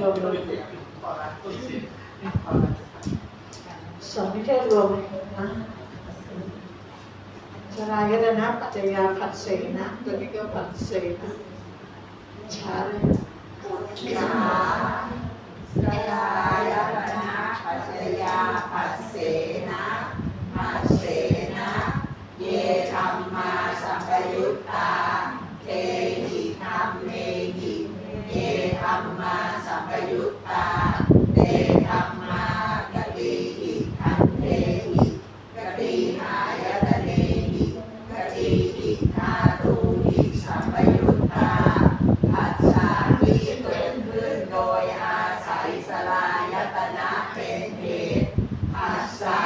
สอนนิเทศรวมนะชรายตนะปัจจยาผัสเสนะตัวนี้ก็ผัสเสนะช้าเลยช้ากายายตนะปัจจยาผัสเสนะผัสเสนะ เยธรรมมาสัมปยุตตาเต ยุตตาเตธรมากติหิขัเทหิกติหายตติกติหิทาตูหิสัมปยุตตาอัจฉามิเกิขึ้นโดยอาศัยสลายตนะเป็นเหตุอัสร้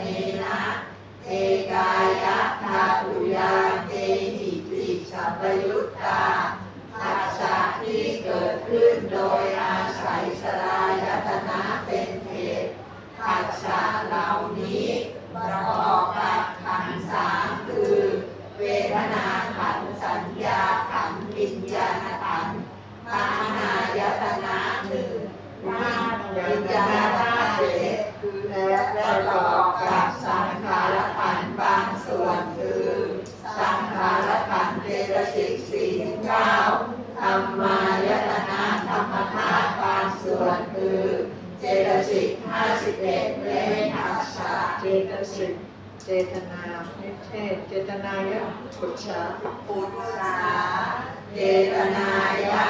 นีนะเอกายะนาอุ ปุชฉาปุจฉาเจตนายะ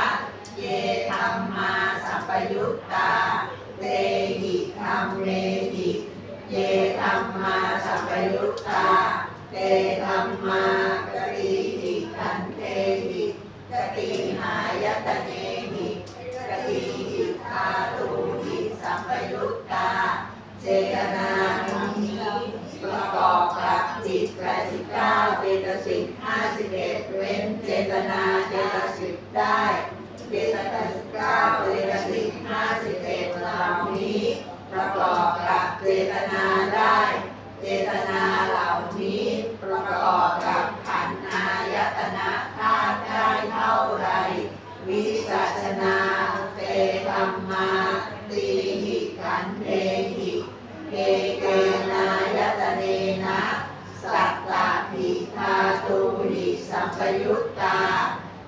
เยธรรมาสัพยุตตาเตหิธรรมเมหิเยธรรมาสัพยุตตาเตธรรมา ก้าเจตสิกห้าสิบเอ็ดเว้นเจตนาเจตสิกได้เจตสิกเก้าเจตสิกห้าสิบเอ็ดเหล่านี้ ประกอบกับเจตนาได้ เจตนาเหล่านี้ประกอบกับ สัมยุตตา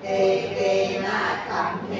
เอเตนะสัมเพ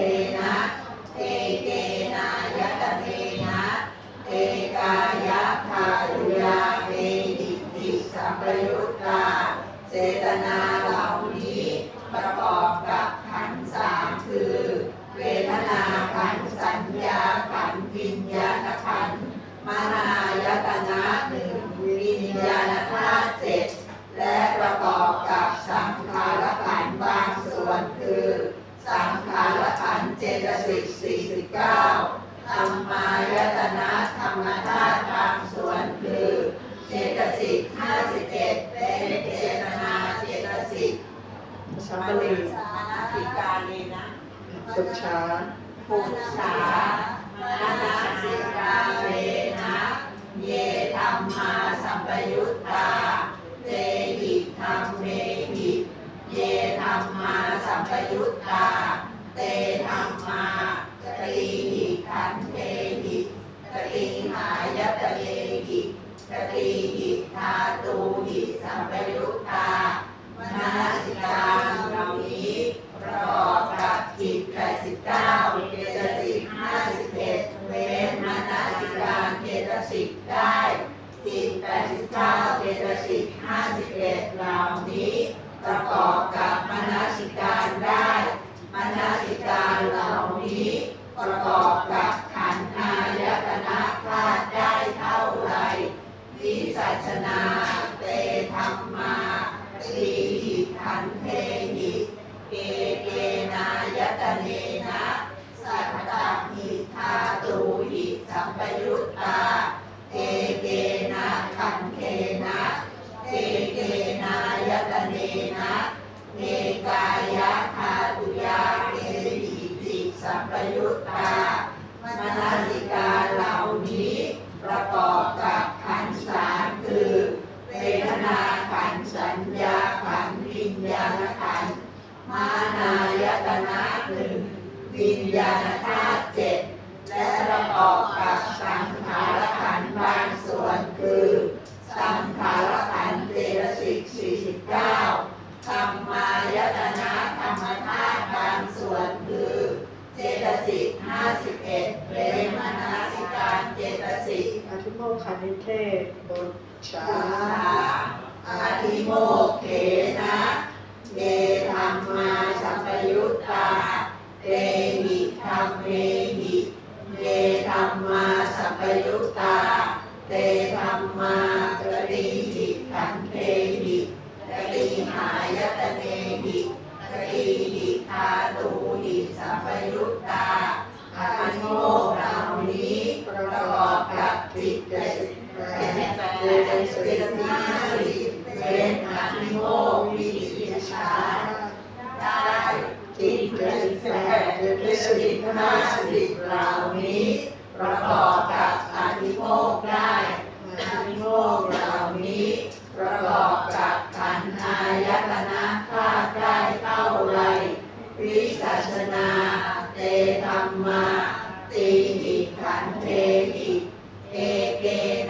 มมาสัมปยุตตา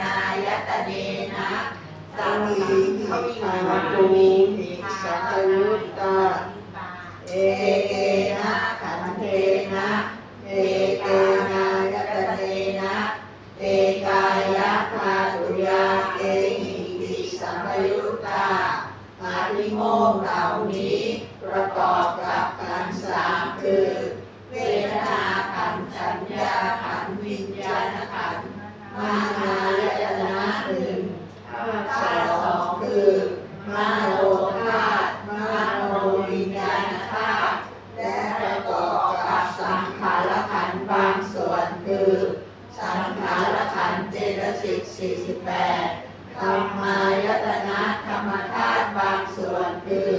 นายตเดนะสังหิขมาตุหิสัจยุตตาเอเกนะขันเทนะเอเกนายตเดนะเอกายะพาตุยาเอหิติสัมยุตตาอาริโมกเหล่านี้ ประกอบกับการสามคือ เวทนาขันสัญญาขั หนึ่งอาธาตุสองคือมาโลธาตุมาโนวิญญาณธาตุและประกอบกับสังขารขันบางส่วนคือสังขารขันธ์เจตสิกสี่สิบแปดธรรมายตนะธรรมธาตุบางส่วนคือ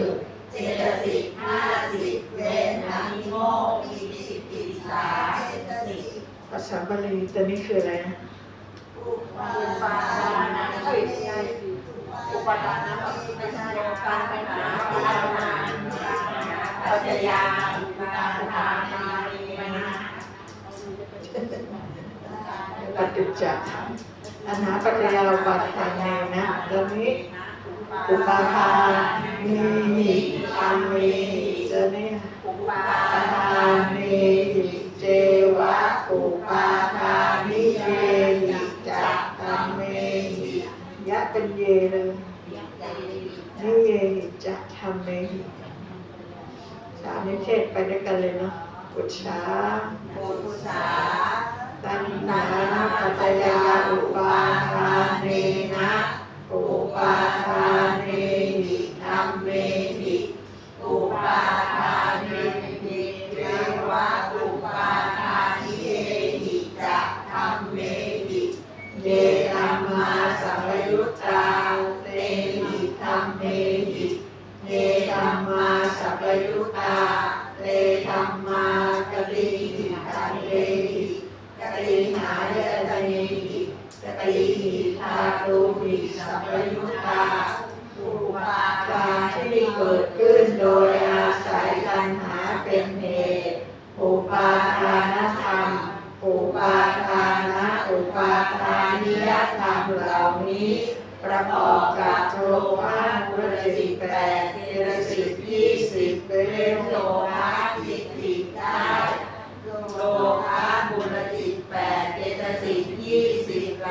เจตสิกห้าสิบเวนานิโมกิจิกิจสาเจตสิกภาษาบาลีตัวนี้คืออะไร อุปาทานังติอุปาทานังไม่ใช่การไปหาอุปาทานังปัจจยาอุปาทานานีนะปฏิจจ์อนาปัจจยาอุปาทานานะตรงนี้อุปาทานีอันนีเจนี่อุปาทานีเจวะอุปาทานิเย ป็นเยเลยนี่เยหิจะทำเมหิสามนิเทศไปด้วยกันเลยเนาะปุจฉาปุจฉาตัณหาปัจยาอุปาทานีนะอุปาทานี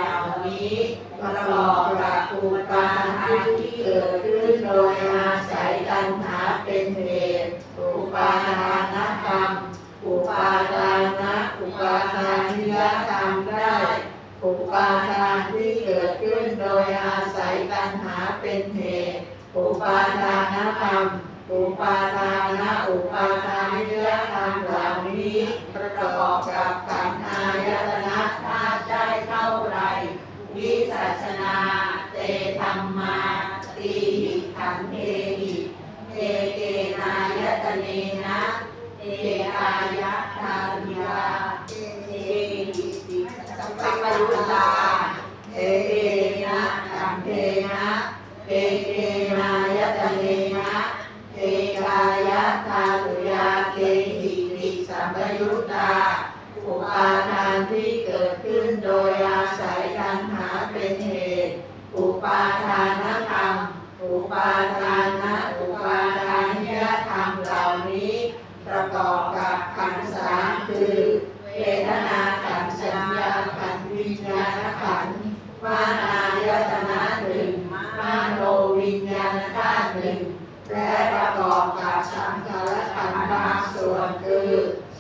เหล่านี้ประกอบกับอุปาทาที่เกิดขึ้นโดยอาศัยตัณหาเป็นเหตุ อุปาทานธรรม อุปาทานะอุปาทานิยธรรมได้ อุปาทานที่เกิดขึ้นโดยอาศัยตัณหาเป็นเหตุ อุปาทานธรรมอุปาทานะอุปาทานเนื้อธรรมเหล่านี้ ประกอบกับกัรอายตนะ เนนะเอกายะทาริยาเอหิติสัพพยุตตาเอเกนะขันธ์เทนะเอเกนายตเนนะเอกายะทาตุยาเกหิติสัมปยุตตาอุปาทานที่เกิดขึ้นโดยอาศัยตัณหาเป็นเหตุ อุปาทานธรรม อุปาทานะ และประกอบกับสังขารขันธ์บางส่วนคือ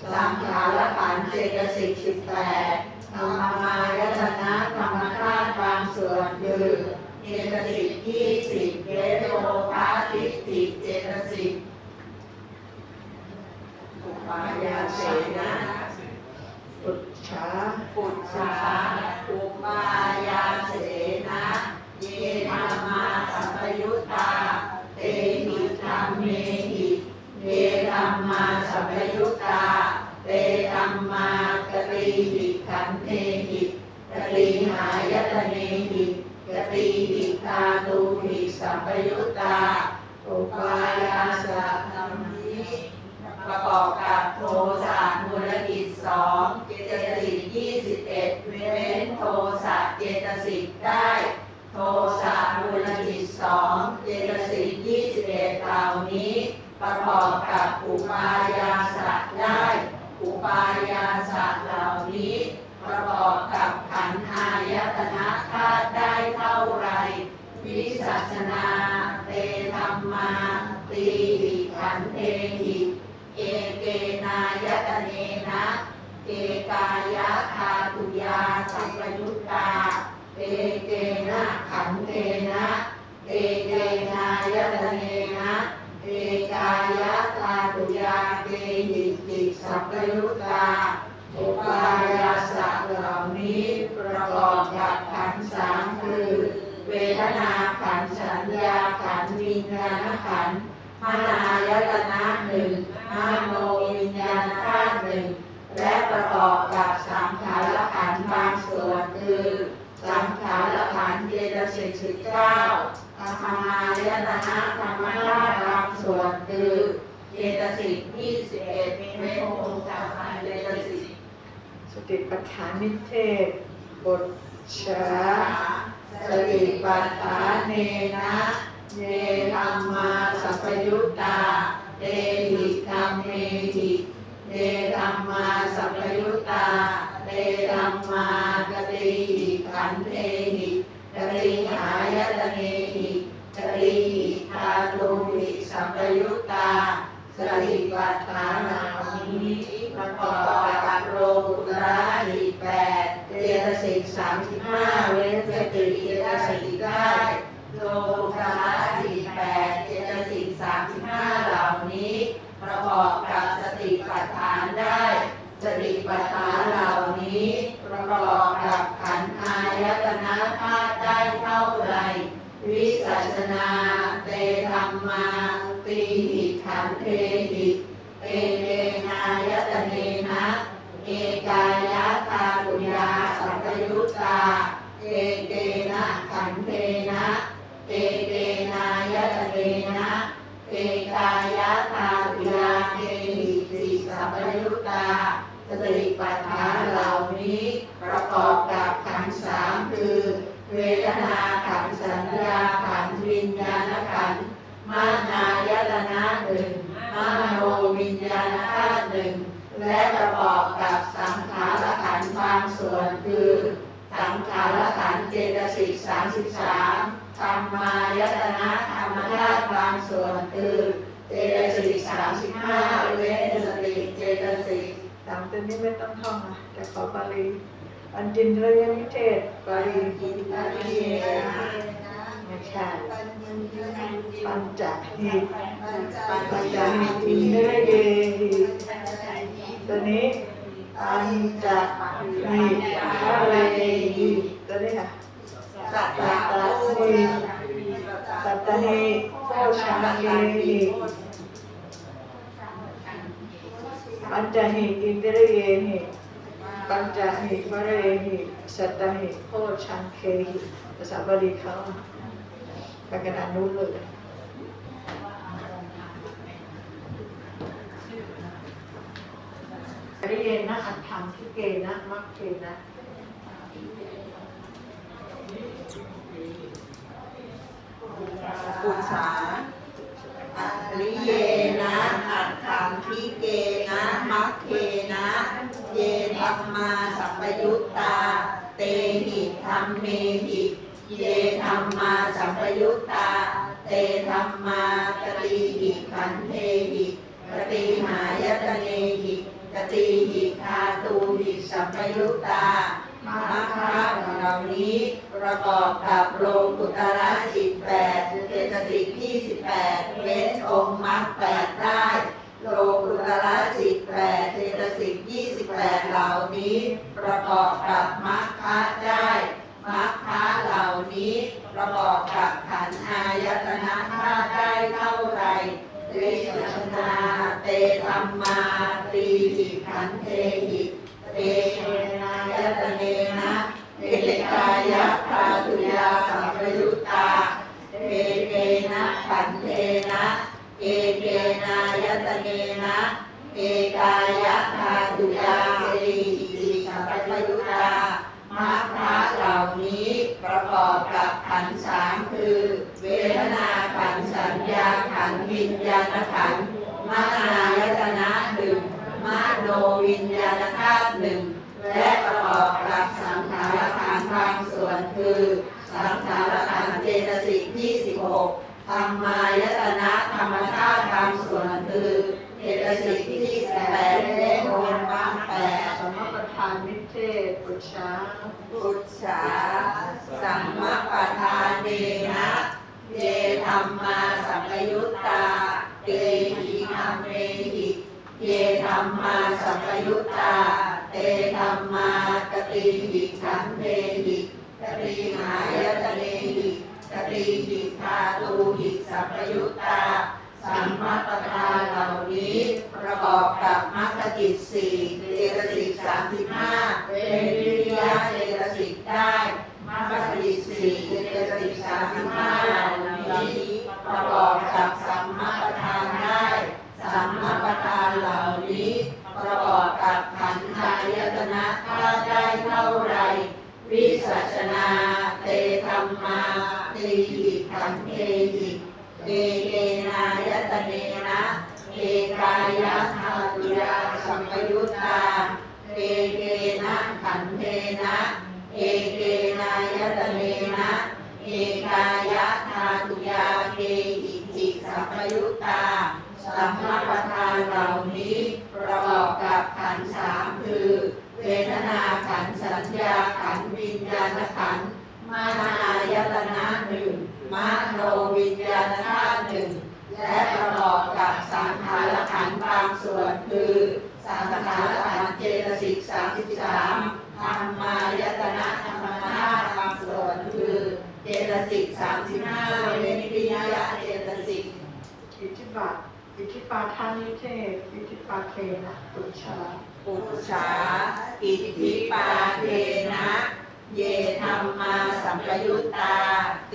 สังขารขันธ์เจตสิกสิบแปดธรรมายตนะธรรมธาตุบางส่วนคือเจตสิกยี่สิบเวโรภาทิฏฐิเจตสิกอุปายาเสนะปุจฉาปุจฉาอุปายาเสนะเยธรรมาสัมปยุตตา นะขันเทนะเอเกนายตเนนะเอกายะตาตุยาเกหิติสัพพยุตาอุปายาสัเหล่านี้ประกอบกับขันธ์สามคือเวทนาขันธ์สัญญาขันวิญญาณขันธ์มนายตนะหนึ่งมโนวิญญาณธาตุหนึ่งและประกอบกับสงขารขันธ์บางส่วนคือ สังขารขันธ์เจต สิบเก้าธรรมายตนะธรรมธาตุบางส่วนคือเจตสิกยี่สิบเอ็ดเวทโภธรรมเจตสิกสติปัฏฐานนิเทศ บทชาสติปัฏฐานเนนะเยธรรมาสัพยุตตาเตหิธรรมเมหิเยธรรมาสัพยุตตาเตธรรมากติหิขันเทหิ กติหายตเนหิกติหิทาตุหิสัพพยุตตาสติปัฏฐานเหล่านี้ประกอบกับโลกุตระหิแปดเจตสิกสามสิบห้าเว้นสติเจตสิกได้โลกุตระหิแปดเจตสิกสามสิบห้าเหล่านี้ ประกอบกับสติปัฏฐานได้ สติปัฏฐานเหล่านี้ประกอบกับายตนะธาตุได้เท่าไหรวิสัชนาเตธรรมาตีหิขันธ์เทหิเตเกนายตเนนะเอกายะตาตุยาสัพยุตตาเอเตนะขันธ์เทนะเอเตนาย และประกอบกับสังขารขันธ์บางส่วนคือ สังขารขันธ์เจตสิกสามสิบสามธรรมายตนะธรรมธาตุบางส่วนคือเจตสิกสามสิบห้าเว้นสติเจตสิกสามตัวนี้ไม่ต้องท่องนะแต่ขอบาลีอันจินตรยนิเทศบาลีกินตาเยนะมไม่ใช่ปัญญยุนันยิปัญจหิปัญจปัญจหิหิอินเดร เยหิตัวนี้ปัญจหิทะเลหิตัวนี้ค่ะสัตตะสัตโอตหิสัสัตตตะตหิโพชังเกหิปัญจหิอินเดรเยหิปัญจหิวเรหิสัตตหิโพชังเคหิภาษาบาลีเขาไปกระดานนู้นเลย ริเยนะอัตถังทิเกนะมัคเคนะปุชาอริเยนะอัตถังทิเกนะมัคเคนะ เยธรรมาสัพยุตตา เตหิธรรมเมหิเยธรรมาสัพยุตตา เตธรรมากติหิขันเทหิกติหายตน ติหิคาตูหิสัพพยุตตามาคะเหล่านี้ประกอบกับโลกุตระจิตแปดเจตสิกที่สิบแปดเว้นองค์มรรคแปดได้โลกุตระจิตแปดเจตสิกยี่สิบแปดเหล่านี้ ประกอบกับมรรคะได้มรรคะเหล่านี้ ประกอบกับขันธ์อายตนะธาตุได้เท่าไร วิสัชนาเตธรรมาตีหิขันธ์เทหิเตเนายตเนนะเอกายะธาตุยาสัมปยุตตาเอเกนะขันเทนะเอเกนายตเนนะเอกายะธาตุยาสีอิสัพพยุตตามรรคะเหล่านี้ประกอบกับขันธ์สามคือ เว ขันธ์วิญญาณขันธ์มานายตนะหนึ่งมโนวิญญาณธาตุหนึ่งและประกอบกับสังขารขันธ์บางส่วนคือ สังขารขันธ์เจตสิกที่สิบหกธรรมายตนะธรรมธาตุบางส่วนคือเจตสิกที่สิบแปดและโอนบางแปดสมปทานนิเทศปุชชาพุทธาสัมมาปทานเนนะ เยธรรมาสัมยุตตาเตหิธรรมเมหิเยธรรมาสัมยุตตา เตธรรมากติหิขันเทหิกติหายตเนหิกติหิธาตูหิสัมยุตตาสัมมาปทาเหล่านี้ประกอบกับมรรคกิจสี่เจตสิกสามสิบห้าเป็นวิริยะเจตสิกได้มรรคกิจสี่เจ คือสังขารขันเจตสิกสามสิบสามธรรมายตนะธรรมธาตุบางส่วนคือเจตสิกสามสิบห้าเวนปิยะเจตสิกอิทธิบาทอิทธิปาทานิเทศอิทธิปาเทนะปุชชาปุจฉาอิทธิปาเทนะ เยธรรมาสัมปยุตตา เต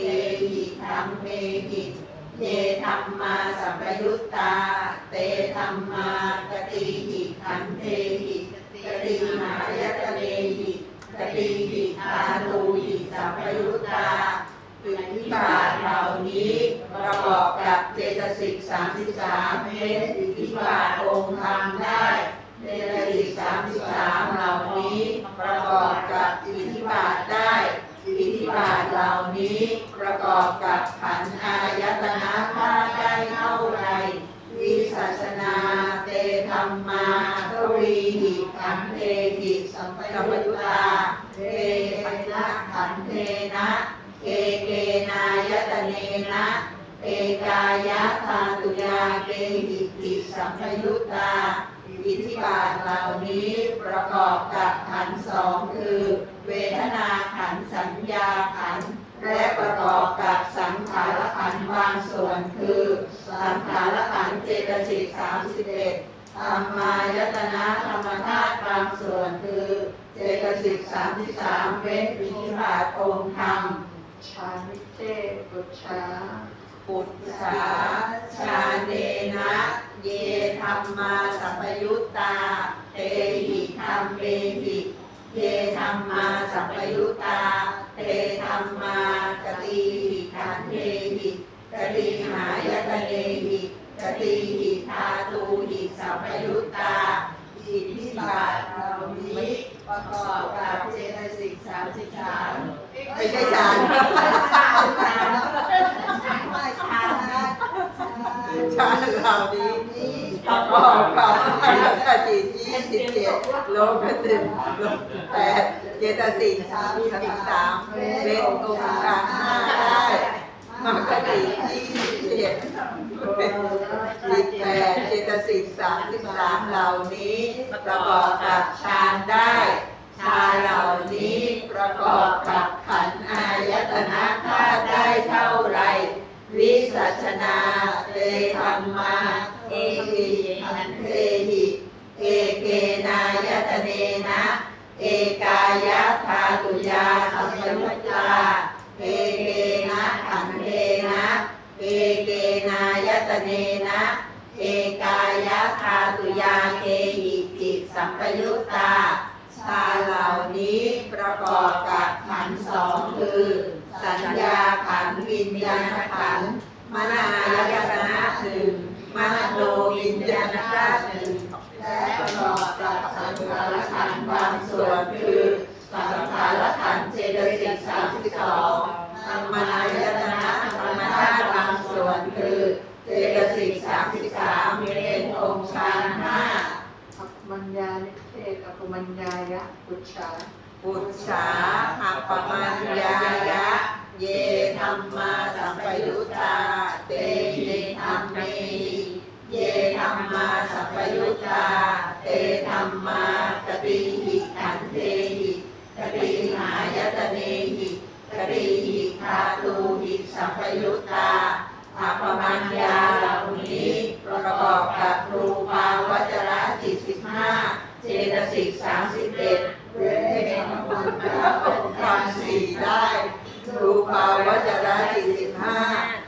หิธรรมเมหิ เยธรรมาสัมปยุตตา เตธรรมากติหิขันเทหิกติหายตเนหิกติหิทาตูหิสัมปยุตตาอิทธิบาทเหล่านี้ประกอบกับเจตสิกสามสิบสามเป็นอิทธิบาทองค์ธรรมได้เจตสิกสามสิบสามเหล่านี้ประกอบกับอิทธิบาทได้อิทธิบาทเหล่านี้ประกอบกับขันธ์อา หิสัมปยุตตาเตนะขันเทนะเอเกเกนายตเนนะเอกายะธาตุยาเกหิติสัมพยุตตาอิทธิบาทเหล่านี้ประกอบกับขันสองคือ เวทนาขันสัญญาขันและประกอบกับสังขารขันบางส่วนคือ สังขารขันเจตสิกสามสิบเอ็ด ธรรมายตนะธรรมธาตุบางส่วนคือเจตสิกสามสิบสามเว้นอิทธิบาทองค์ธรรมชามิเตปุชาปุตสาชาเนนะ เยธรรมาสัมปยุตตาเตหิธรรมเมหิเยธรรมาสัมปยุตตาเตธรรมากติหิขันเทหิกติหายตเนหิ ติหิธาตูหิสัมยุตตาอิทธิบาทเหล่านี้ประกอบกับเจตสิกสามสิบสามไม่ใช่ฌานไม่ฌานนะฌานเหล่านี้ประกอบกับอนัตตจิตยี่สิบเจ็ดโลกตึงโลกแปดเจตสิกสามสิบสามเป็นองค์ฌานห้าได้มรรคจิตยี่สิบเจ็ด สิบแปดเจตสิกสามสิบสามเหล่านี้ประกอบกับฌานได้ฌานเหล่านี้ประกอบกับขันอายตนะธาตุได้เท่าไร วิสัชนาเตธรรมาเอหิขันเทหิเอเกนายตเนนะ เอกายะธาตุยาสัมยุตตาเอเกนะขันเทนะ เอเกนายตเนนะ เอกายะธาตุยาเกหิติสัมปยุตตาชาเหล่านี้ประกอบกับขันสองคือ สัญญาขันวิญญาณขันมนายตนะหนึ่งมโนวิญญาณธาตุหนึ่งและประกอบกับสังขารขันบางส่วนคือสังขารขันเจตสิกสามสิบสองธรรมนายตนะธรรมธาตุบางส่วนคือ เจต สิกสามสิบสามเป็นองค์ฌานห้าอัปมัญญานิเทศอัปมัญญายะปุชชาปุจฉาอัปปมัญญายะ เยธรรมาสัมปยุตตา เตเยธรรมเมหิเยธรรมาสัมปยุตตา เตธรรมากติหิขันเทหิกติหายตเนหิกติหิธาตูหิสัมปยุต อบกับรูปาวจระจิตสิบห้าเจตสิกสามสิบเอ็ดเว้นให้เป็นบุญญาองค์การสี่ได้รูปาวจระจิตสิบห้า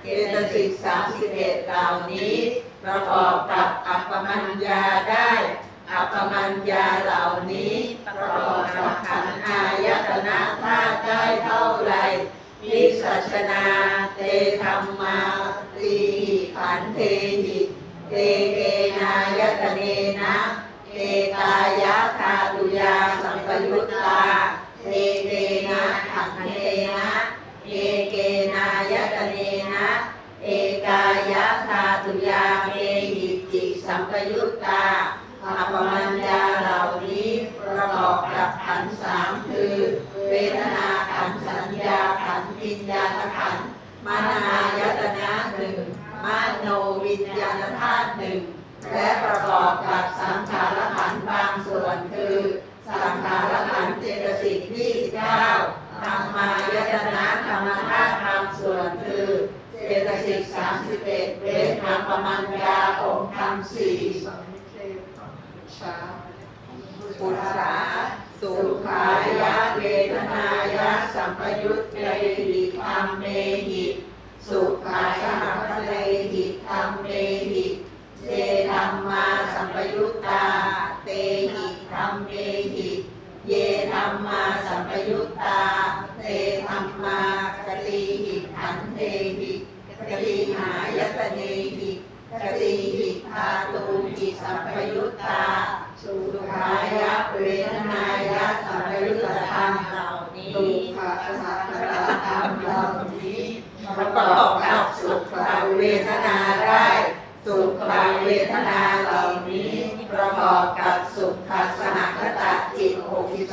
เจตสิกสามสิบเอ็ดเหล่านี้ ประกอบกับอัปปมัญญาได้อัปปมัญญาเหล่านี้ประกอบกับขันธ์อายตนะธาตุได้เท่าไรวิสัชนาเตธรรมาตีขันธ์เทหิ เตเกนายตเนนะเตตายะคาตุยาสัมปยุตตา เอเกนะขันเทนะ เอเกนายตเนนะ เอกายะธาตุยาเมหิจิสัมปยุตตาอัปปมัญญาเหล่านี้ประกอบกับขันธ์สามคือ เวทนาขันธ์สัญญาขันธ์วิญญาณขันธ์มานายตนะหนึ่งมโนวิญญาณธาตุหนึ่ง และประกอบกับสังขารขันธ์บางส่วนคือ สังขารขันธ์เจตสิกยี่สิบเก้าธรรมายตนะธรรมธาตุบางส่วนคือ เจตสิกสามสิบเอ็ดเวทธรรมมัญญาองค์ธรรมสี่ สัมมิเทปุชชา ปุถาสุขายะเวทนายะสัมปยุตเตหิธรรมเมหิสุขาสหทะเลหิธรรมเมหิเจธรรมาสัมปยุตตา เตหิธรรมเมหิเยธรรมาสัมปยุตตา เตธรรมากติหิขันเทหิกติหายตเนหิ กติหิธาตูหิสัมปยุตตา สุขายะเวทนายะสัมปยุตธรรมเหล่านี้ตุขาสาธารธรรมเหล่านี้ประกอบกับสุขเวทนาได้ สุขเวทนาเหล่านี้ ประกอบกับสุขสหคตะจิต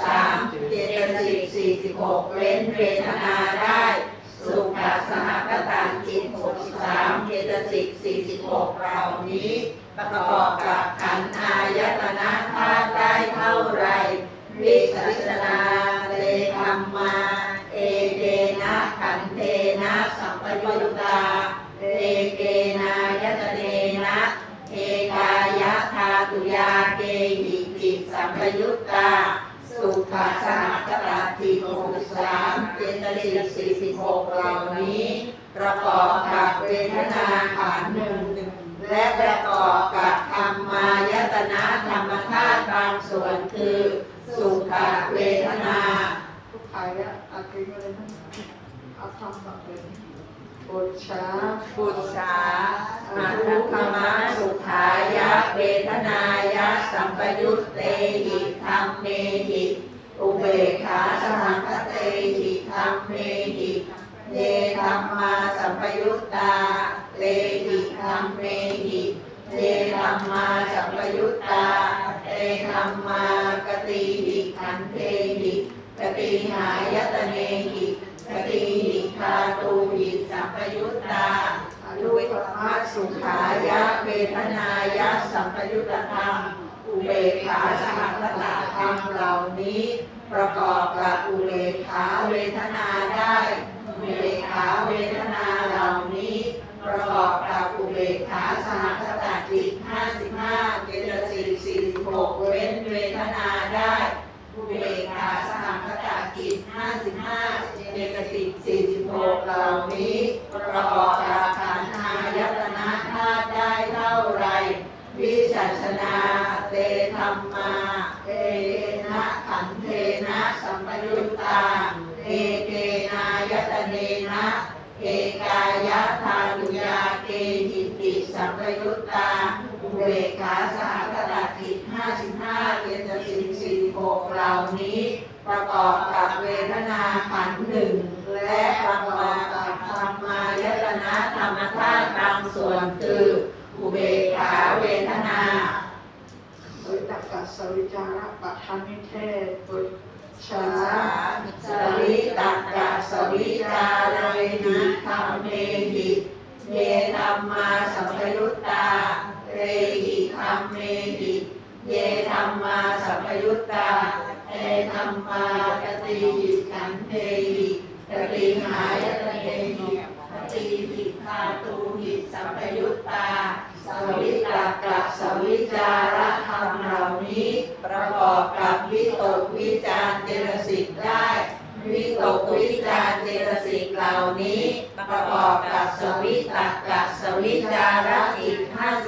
63เจตสิก46เว้นเวทนาได้ สุขาสหกตาจิต63เจตสิก46เหล่านี้ ประกอบกับขันธ์อายตนะธาตุได้เท่าไร วิสัชนาเตธรรมา เอเกนะขันเทนะสัมปยุตตาเอเกนายตเนนะเอกายะธาตุยาเกหิจิตสัมปยุตตา สุขาสหกตาจิต 63เจตสิก46เหล่านี้ ประกอบกับเวทนาขันธ์หนึ่งและประกอบกับธรรมายตนะธรรมธาตุบางส่วนคือ สุขเวทนาทุกขายะอากิมาเลยนะเอาทำแบบเลยปุจฉาบุญชาอัตธรรมะสุขายะเวทนายะสัมปยุตเตหิธรรมเมหิ อุเบกขาสหังคเตหิธรรมเมหิเยธรรมาสัมปยุตตาเตหิธรรมเมหิเยธรรมาสัมปยุตตาเตธรรมากติหิขันเทหิกติหายตเนหิกติหิคาตูหิสัมปยุตตาดุเวธรรมสุขายะเวทนายะสัมปยุตธรรม อุเบกขาสหัตตาธรรมเหล่านี้ ประกอบกับอุเบกขาเวทนาได้อุเบกขาเวทนาเหล่านี้ ประกอบกับอุเบกขาสหัตตาจิต55เจตสิก46เว้นเวทนาได้อุเบกขาสหัตตาจิต55เจตสิก46 เหล่านี้ ประกอบกับขันธายตนะธาตุได้เท่าไร วิสัชนา เตธรรมาเอนะขันเทนะสัมปยุตตาเอเกนายตเนนะเอกายะธาตุยาเกหิติสัมปยุตตาอุเบกขาสหกตาจิต55เจตสิก46เหล่านี้ ประกอบกับเวทนาขันธ์หนึ่ง และประกอบกับธรรมายตนะธรรมธาตุบางส่วนคือ อุเบกขาเวทนา โดยตักกะสวิจาระปัทานิเทศปุจฉา สวิตักกะสวิจารเรนิธรรมเมหิเยธรรมาสัมปยุตตา เรหิธรรมเมหิเยธรรมาสัมปยุตตา เอธรรมากติหิขันเทหิกติหายตเตหิก ติคาตูหิสัมปยุตตา สวิตักกะสวิจาระธรรมเหล่านี้ ประกอบกับวิตกวิจารเจตสิกได้ วิตกวิจารเจตสิกเหล่านี้ ประกอบกับสวิตักกะสวิจาระอีก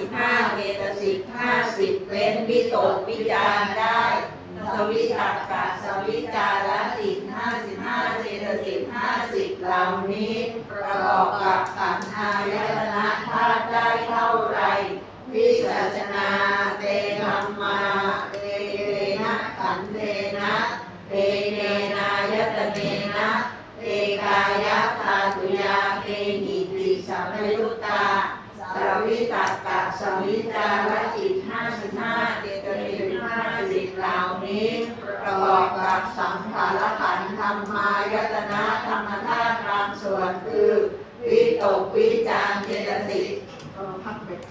55เจตสิก50เว้นวิตกวิจารได้ สวิตักกะสวิจาระอีก55เจตสิก50เหล่านี้ ประกอบกับขันธายตนะธาตุได้เท่าไร วิสัชนาเตธรรมาเอเกนะขันเทนะเอเกนายตเนนะเอกายะธาตุยาเกหิติสัมยุตตาสวิตักกะสวิจารจิตห้าสิบห้าเจตสิกห้าสิบเหล่า อบกับสังขารขันธ์ธรรมายตนะธรรมธาตุบางส่วนคือวิตกวิจารเจตสิกก็พักเบรก